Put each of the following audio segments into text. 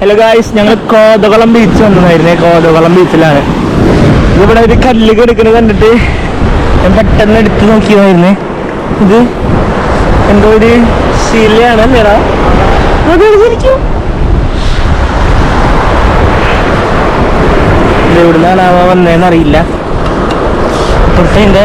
Hello guys ഞങ്ങൾ Kothakulam beach വന്നതായിരുന്നേ കോതകുളം ബീച്ചിലാണ് ഇവിടെ ഒരു കല്ല് കിടക്കുന്നത് കണ്ടിട്ട് ഞാൻ പെട്ടെന്ന് എടുത്ത് നോക്കിയതായിരുന്നേ. ഇത് എന്തോ ഒരു ശീലയാണ് അല്ലേടാ ശരിക്കും. ഇത് എവിടുന്നാണ് അവ വന്നതെന്ന് അറിയില്ല. തൊട്ടതിന്റെ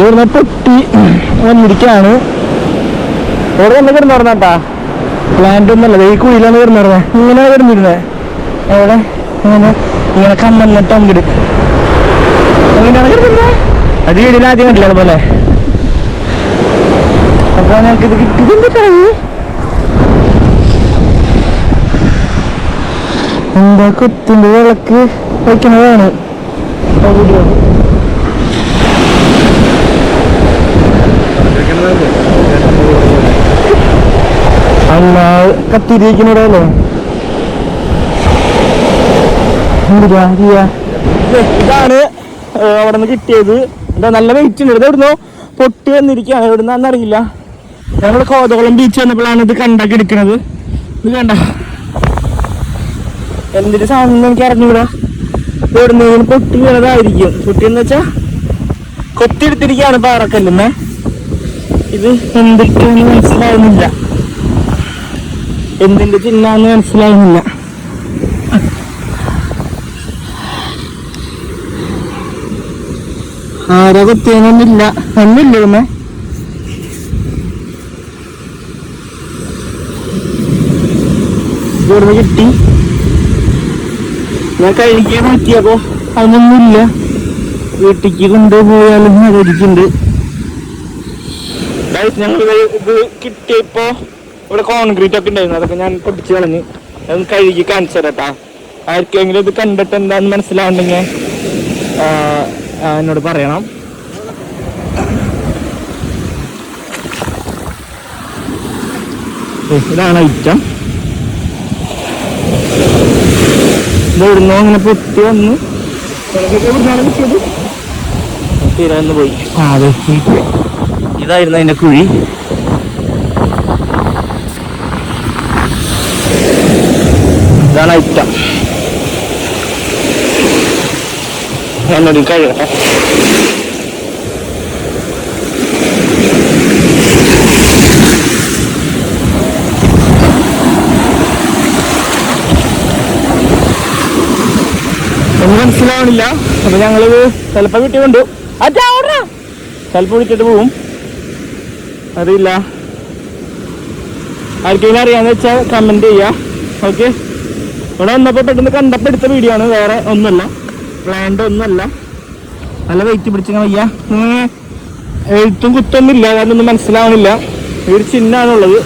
ഇവിടുന്ന് പൊട്ടി വന്നിരിക്കാണ് ഇവിടെ തന്നെ കിടന്ന് പറഞ്ഞാട്ടാ പ്ലാന്റ് ഒന്നല്ല ഈ കുഴിയിലാണ് കിടന്ന് പറഞ്ഞത് ഇങ്ങനെ കിടന്നിരുന്നത് എവിടെ? ഇങ്ങനെ ഇങ്ങനെ കമ്മന്നിട്ട് കിടക്കുന്നത് അത് വീടിന് ആദ്യം കണ്ടില്ല അതുപോലെ. അപ്പൊ ഞങ്ങൾക്ക് ഇത് കിട്ടിയത് എന്തിട്ടാണ് എന്താ കുത്തിന്റെ വിളക്ക് വയ്ക്കണതാണ് അവിടെ. അല്ല ചെയ്യാ? ഇതാണ് അവിടെ നിന്ന് കിട്ടിയത്. എന്താ നല്ല വെയിറ്റ് ഉണ്ട്. ഇത് എവിടുന്നോ പൊട്ടി വന്നിരിക്കുകയാണ്. എവിടുന്നാന്ന് അറിയില്ല. ഞങ്ങൾ കോതകുളം ബീച്ച് വന്നപ്പോഴാണ് ഇത് കണ്ടാക്കി എടുക്കണത് ഇത് കണ്ട. എന്തൊരു സാധനം എനിക്ക് അറിഞ്ഞൂടാ. ഇത് എവിടുന്ന് പൊട്ടി വീണതായിരിക്കും പൊട്ടി എന്ന് വെച്ചാ കൊത്തിയെടുത്തിരിക്കുകയാണ് പാറക്കല്ലുന്നേ ഇത് എന്തൊക്കെയാണെന്ന് മനസ്സിലാവുന്നില്ല. എന്തിന്റെ ചിഹ്നാന്ന് മനസ്സിലാവുന്നില്ല. ആരാ കൊത്തിയെന്നൊന്നില്ല ഒന്നില്ല ഒന്ന് ഇവിടുന്ന് കിട്ടി. ഞാൻ കഴിക്കാൻ നോക്കിയപ്പോ അതൊന്നുമില്ല. വീട്ടിക്ക് കൊണ്ടുപോയാലും അതൊരിക്കുന്നുണ്ട് ഞങ്ങൾ ഇത് കിട്ടിയപ്പോ ഇവിടെ കോൺക്രീറ്റ് ഒക്കെ ഉണ്ടായിരുന്നു. അതൊക്കെ ഞാൻ പൊട്ടിച്ച് കളഞ്ഞ്. അതൊന്ന് കഴുകി കാണിച്ചു തരാട്ടാ. ആർക്കെങ്കിലും ഇത് കണ്ടിട്ട് എന്താന്ന് മനസ്സിലാവുണ്ടെങ്കിൽ എന്നോട് പറയണം. ഇതാണ് ഐറ്റം ഇതെവിടുന്നോ അങ്ങനെ പൊട്ടി വന്ന്. തീരാന്ന് പോയി. ആ അതെ. ഇതായിരുന്നു അതിന്റെ കുഴി. ഇതാണ് ഐറ്റം എന്നോട് കഴിയട്ടെ ഒന്നും മനസ്സിലാവണില്ല. അപ്പൊ ഞങ്ങളിത് ചിലപ്പോ വീട്ടിൽ കൊണ്ടു ചിലപ്പോ വിട്ടിട്ട് പോവും അറിയില്ല. ആർക്കെങ്കിലും അറിയാന്ന് വെച്ചാൽ കമന്റ് ചെയ്യാ. ഓക്കെ ഇവിടെ വന്നപ്പോ പെട്ടെന്ന് കണ്ടപ്പോ എടുത്ത വീഡിയോ ആണ്. വേറെ ഒന്നുമല്ല. പ്ലാന്റ് ഒന്നുമല്ല. നല്ല വെയിറ്റ് പിടിച്ചിങ്ങനെ വയ്യ. എഴുത്തും കുത്തൊന്നും ഇല്ല. കാരണം ഒന്നും മനസ്സിലാവണില്ല ഒരു ചിഹ്നമാണുള്ളത്.